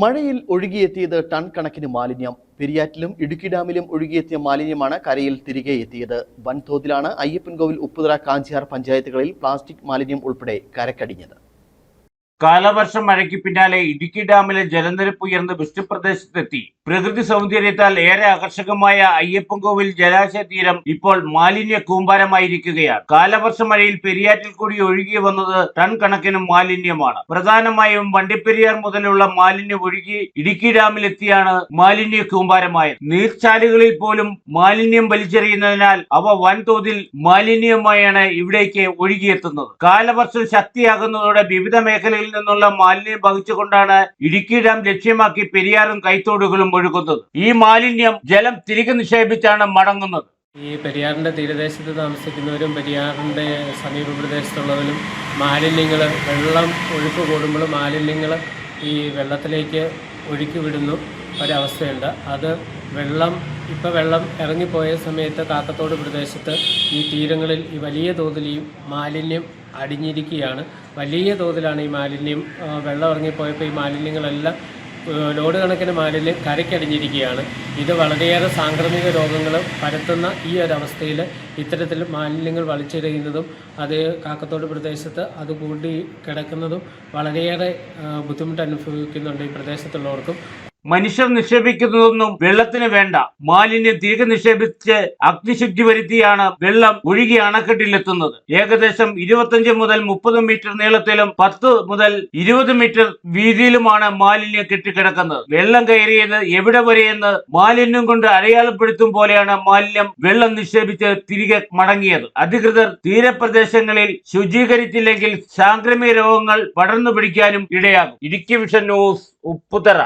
മഴയിൽ ഒഴുകിയെത്തിയത് ടൺ കണക്കിന് മാലിന്യം. പെരിയാറ്റിലും ഇടുക്കി ഡാമിലും ഒഴുകിയെത്തിയ മാലിന്യമാണ് കരയിൽ തിരികെ എത്തിയത്. വൻതോതിലാണ് അയ്യപ്പൻകോവിൽ ഉപ്പുതറ കാഞ്ചിയാർ പഞ്ചായത്തുകളിൽ പ്ലാസ്റ്റിക് മാലിന്യം ഉൾപ്പെടെ കരക്കടിഞ്ഞത്. കാലവർഷം മഴയ്ക്ക് പിന്നാലെ ഇടുക്കി ഡാമിലെ ജലനിരപ്പ് ഉയർന്ന് വൃഷ്ടിപ്രദേശത്തെത്തി പ്രകൃതി സൗന്ദര്യത്താൽ ഏറെ ആകർഷകമായ അയ്യപ്പൻകോവിൽ ജലാശയ തീരം ഇപ്പോൾ മാലിന്യ കൂമ്പാരമായിരിക്കുകയാണ്. കാലവർഷ മഴയിൽ പെരിയാറ്റിൽ കൂടി ഒഴുകി വന്നത് ടൺ കണക്കിന് മാലിന്യമാണ്. പ്രധാനമായും വണ്ടിപ്പെരിയാർ മുതലുള്ള മാലിന്യം ഒഴുകി ഇടുക്കി ഡാമിലെത്തിയാണ് മാലിന്യ കൂമ്പാരമായത്. നീർച്ചാലുകളിൽ പോലും മാലിന്യം വലിച്ചെറിയുന്നതിനാൽ അവ വൻതോതിൽ മാലിന്യമായാണ് ഇവിടേക്ക് ഒഴുകിയെത്തുന്നത്. കാലവർഷം ശക്തിയാകുന്നതോടെ വിവിധ മേഖലയിൽ നിന്നുള്ള മാലിന്യം വഹിച്ചുകൊണ്ടാണ് ഇടുക്കി ഡാം ലക്ഷ്യമാക്കി പെരിയാറും കൈത്തോടുകളും ഒഴുകുന്നത്. ഈ മാലിന്യം ജലം തിരികെ നിക്ഷേപിച്ചാണ് മടങ്ങുന്നത്. ഈ പെരിയാറിന്റെ തീരദേശത്ത് താമസിക്കുന്നവരും പെരിയാറിന്റെ സമീപ പ്രദേശത്തുള്ളവരും മാലിന്യങ്ങൾ വെള്ളം ഒഴുക്ക് കൂടുമ്പോൾ മാലിന്യങ്ങൾ ഈ വെള്ളത്തിലേക്ക് ഒഴുക്കി വിടുന്നു ഒരവസ്ഥയുണ്ട്. അത് വെള്ളം ഇപ്പോൾ വെള്ളം ഇറങ്ങിപ്പോയ സമയത്ത് കാക്കത്തോട് പ്രദേശത്ത് ഈ തീരങ്ങളിൽ ഈ വലിയ തോതിൽ ഈ മാലിന്യം അടിഞ്ഞിരിക്കുകയാണ്. വലിയ തോതിലാണ് ഈ മാലിന്യം വെള്ളം ഇറങ്ങിപ്പോയപ്പോൾ ഈ മാലിന്യങ്ങളെല്ലാം ലോഡ് കണക്കിന് മാലിന്യം കരയ്ക്കടിഞ്ഞിരിക്കുകയാണ്. ഇത് വളരെയേറെ സാംക്രമിക രോഗങ്ങൾ പരത്തുന്ന ഈ ഒരു അവസ്ഥയിൽ ഇത്തരത്തിൽ മാലിന്യങ്ങൾ വലിച്ചെറിയുന്നതും അത് കാക്കത്തോട് പ്രദേശത്ത് അത് കൂടി കിടക്കുന്നതും വളരെയേറെ ബുദ്ധിമുട്ട് അനുഭവിക്കുന്നുണ്ട് ഈ പ്രദേശത്തുള്ളവർക്കും. മനുഷ്യർ നിക്ഷേപിക്കുന്നതൊന്നും വെള്ളത്തിന് വേണ്ട. മാലിന്യം തിരികെ നിക്ഷേപിച്ച് അഗ്നിശുദ്ധി വരുത്തിയാണ് വെള്ളം ഒഴുകി അണക്കെട്ടിലെത്തുന്നത്. ഏകദേശം ഇരുപത്തഞ്ച് മുതൽ മുപ്പത് മീറ്റർ നീളത്തിലും പത്ത് മുതൽ ഇരുപത് മീറ്റർ വീതിയിലുമാണ് മാലിന്യം കെട്ടിക്കിടക്കുന്നത്. വെള്ളം കയറിയത് എവിടെ വരെയെന്ന് മാലിന്യം കൊണ്ട് അടയാളപ്പെടുത്തും പോലെയാണ് മാലിന്യം വെള്ളം നിക്ഷേപിച്ച് തിരികെ മടങ്ങിയത്. അധികൃതർ തീരപ്രദേശങ്ങളിൽ ശുചീകരിച്ചില്ലെങ്കിൽ സാംക്രമിക രോഗങ്ങൾ പടർന്നു പിടിക്കാനും ഇടയാകും. Idukki vision news Upputhara.